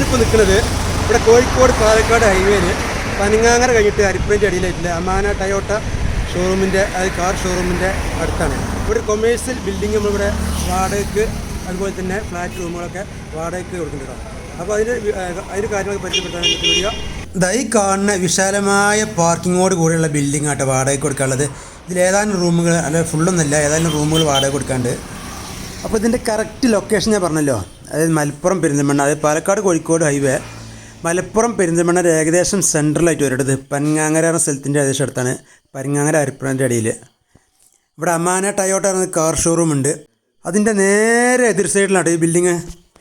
ഞാനിപ്പോൾ നിൽക്കുന്നത് ഇവിടെ കോഴിക്കോട് പാലക്കാട് ഹൈവേയിൽ പനങ്ങാങ്ങര കഴിഞ്ഞിട്ട് അരിപ്പേന്റെ അടിയിലായിട്ടില്ല അമാന ടയോട്ട ഷോറൂമിന്റെ അത് കാർ ഷോറൂമിന്റെ അടുത്താണ്. ഇവിടെ കൊമേഴ്സ്യൽ ബിൽഡിംഗ് നമ്മളിവിടെ വാടകയ്ക്ക് അതുപോലെ തന്നെ ഫ്ലാറ്റ് റൂമുകളൊക്കെ വാടകയ്ക്ക് കൊടുക്കുന്നുണ്ടോ അപ്പോൾ അതിന് അതിന് കാര്യങ്ങളൊക്കെ പരിചയപ്പെടുത്താൻ വേണ്ടി വീഡിയോ ദൈ കാണുന്ന വിശാലമായ പാർക്കിങ്ങോട് കൂടിയുള്ള ബിൽഡിംഗ് ആട്ടോ വാടകയ്ക്ക് കൊടുക്കാനുള്ളത്. ഇതിൽ ഏതാനും റൂമുകൾ അല്ല ഫുള്ളൊന്നുമില്ല ഏതാനും റൂമുകൾ വാടക കൊടുക്കാണ്ട് അപ്പോൾ ഇതിന്റെ കറക്റ്റ് ലൊക്കേഷൻ ഞാൻ പറഞ്ഞല്ലോ. അതായത് മലപ്പുറം പെരിന്തൽമണ്ണ അതായത് പാലക്കാട് കോഴിക്കോട് ഹൈവേ മലപ്പുറം പെരിന്തൽമണ്ണ ഒരു സെൻട്രലായിട്ട് വരേണ്ടത് പനങ്ങാങ്ങര എന്ന സ്ഥലത്തിന്റെ ഏകദേശം അടുത്താണ്. പനങ്ങാങ്ങര അരിപ്പുറന്റെ അടിയിൽ. ഇവിടെ അമാന ടയോട്ട എന്ന കാർ ഷോറൂം ഉണ്ട്. അതിന്റെ നേരെ എതിർ സൈഡിലാണ് ഈ ബിൽഡിങ്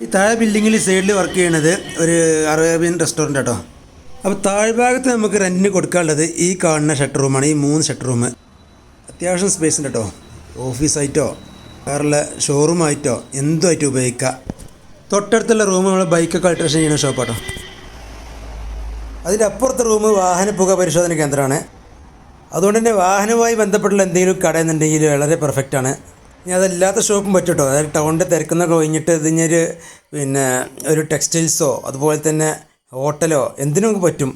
ഈ താഴെ ബിൽഡിങ്ങിൽ സൈഡിൽ വർക്ക് ചെയ്യണത് ഒരു അറേബ്യൻ റെസ്റ്റോറന്റ് കേട്ടോ അപ്പോൾ താഴ്ഭാഗത്ത് നമുക്ക് റെന്റിന് കൊടുക്കാനുള്ളത് ഈ കാണുന്ന ഷട്ടർ റൂമാണ് ഈ മൂന്ന് ഷട്ടർ റൂം അത്യാവശ്യം സ്പേസ് ഉണ്ട് കേട്ടോ ഓഫീസായിട്ടോ വേറെ ഷോറൂമായിട്ടോ എന്തുമായിട്ട് ഉപയോഗിക്കാം. തൊട്ടടുത്തുള്ള റൂം നമ്മൾ ബൈക്കൊക്കെ അൾട്രേഷൻ ചെയ്യുന്ന ഷോപ്പാട്ടോ അതിന്റെ അപ്പുറത്തെ റൂം വാഹന പുക പരിശോധന കേന്ദ്രമാണ്. അതുകൊണ്ട് തന്നെ വാഹനവുമായി ബന്ധപ്പെട്ടുള്ള എന്തെങ്കിലും കടയെന്നുണ്ടെങ്കിൽ വളരെ പെർഫെക്റ്റാണ് ഇനി അതല്ലാത്ത ഷോപ്പും പറ്റും അതായത് ടൗണിന്റെ തിരക്കുന്നൊക്കെ കഴിഞ്ഞിട്ട് ഇതിഞ്ഞൊരു പിന്നെ ഒരു ടെക്സ്റ്റൈൽസോ അതുപോലെ തന്നെ ഹോട്ടലോ എന്തിനൊക്കെ പറ്റും.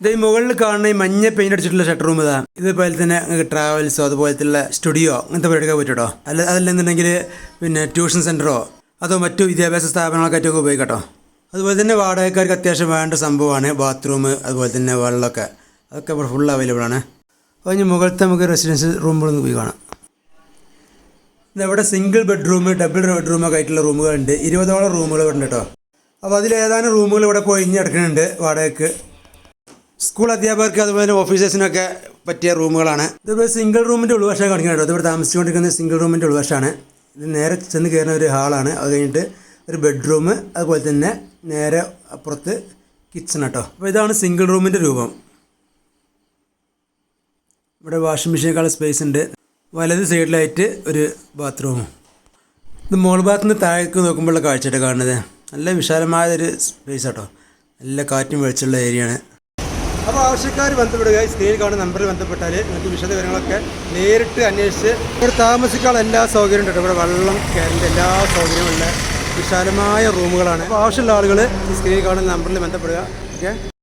ഇത് ഈ മുകളിൽ കാണുന്ന ഈ മഞ്ഞ പെയിന്റ് അടിച്ചിട്ടുള്ള ഷട്ടർ റൂം ഇതാ. ഇതുപോലെ തന്നെ നിങ്ങൾക്ക് ട്രാവൽസോ അതുപോലത്തെ സ്റ്റുഡിയോ അങ്ങനത്തെ പരിപാടിയൊക്കെ പറ്റും കേട്ടോ അല്ല അതല്ലെന്നുണ്ടെങ്കിൽ പിന്നെ ട്യൂഷൻ സെന്ററോ അതോ മറ്റു വിദ്യാഭ്യാസ സ്ഥാപനങ്ങൾക്കായിട്ടൊക്കെ ഉപയോഗിക്കട്ടോ കേട്ടോ. അതുപോലെ തന്നെ വാടകക്കാർക്ക് അത്യാവശ്യം വേണ്ട സംഭവമാണ് ബാത്റൂം അതുപോലെ തന്നെ വെള്ളമൊക്കെ. അതൊക്കെ ഇവിടെ ഫുൾ അവൈലബിൾ ആണ്. അപ്പോൾ ഇനി മുകളിലത്തെ നമുക്ക് റെസിഡൻഷ്യൽ റൂമുകളൊന്ന് പോയി കാണാം. ഇതവിടെ സിംഗിൾ ബെഡ്റൂം ഡബിൾ ബെഡ്റൂമൊക്കെ ആയിട്ടുള്ള റൂമുകളുണ്ട്. ഇരുപതോളം റൂമുകൾ ഇവിടെ ഉണ്ട് കേട്ടോ. അപ്പോൾ അതിൽ ഏതാനും റൂമുകൾ ഇവിടെ കൊഴിഞ്ഞ് കിടക്കുന്നുണ്ട് വാടകയ്ക്ക്. സ്കൂൾ അധ്യാപകർക്ക് അതുപോലെ ഓഫീസേഴ്സിനൊക്കെ പറ്റിയ റൂമുകളാണ്. ഇതിപ്പോൾ സിംഗിൾ റൂമിന്റെ ഉൾവശം കാണിക്കുന്നത് കേട്ടോ. ഇതിവിടെ താമസിച്ചുകൊണ്ടിരിക്കുന്ന സിംഗിൾ റൂമിന്റെ ഉൾവശമാണ്. ഇത് നേരെ ചെന്ന് കയറുന്ന ഒരു ഹാളാണ്. അത് കഴിഞ്ഞിട്ട് ഒരു ബെഡ്റൂം അതുപോലെ തന്നെ നേരെ അപ്പുറത്ത് കിച്ചൺ കേട്ടോ അപ്പോൾ ഇതാണ് സിംഗിൾ റൂമിന്റെ രൂപം. ഇവിടെ വാഷിംഗ് മെഷീനേക്കാൾ സ്പേസ് ഉണ്ട്. വലത് സൈഡിലായിട്ട് ഒരു ബാത്റൂമും ഇത് മോൾ ഭാഗത്ത് നിന്ന് താഴേക്ക് നോക്കുമ്പോഴുള്ള കാഴ്ചയായിട്ട് കാണുന്നത്. നല്ല വിശാലമായൊരു സ്പേസ് കേട്ടോ നല്ല കാറ്റും വെളിച്ചുള്ള ഏരിയയാണ് അപ്പോൾ ആവശ്യക്കാർ ബന്ധപ്പെടുക ഈ സ്ക്രീനിൽ കാണുന്ന നമ്പറിൽ ബന്ധപ്പെട്ടാൽ നിങ്ങൾക്ക് വിശദവിവരങ്ങളൊക്കെ നേരിട്ട് അന്വേഷിച്ച് ഇവിടെ താമസിക്കാനുള്ള എല്ലാ സൗകര്യവും ഉണ്ട് ഇവിടെ വെള്ളം കയറിന്റെ എല്ലാ സൗകര്യമുള്ള വിശാലമായ റൂമുകളാണ് അപ്പോൾ ആവശ്യമുള്ള ആളുകൾ ഈ സ്ക്രീനിൽ കാണുന്ന നമ്പറിൽ ബന്ധപ്പെടുക ഓക്കെ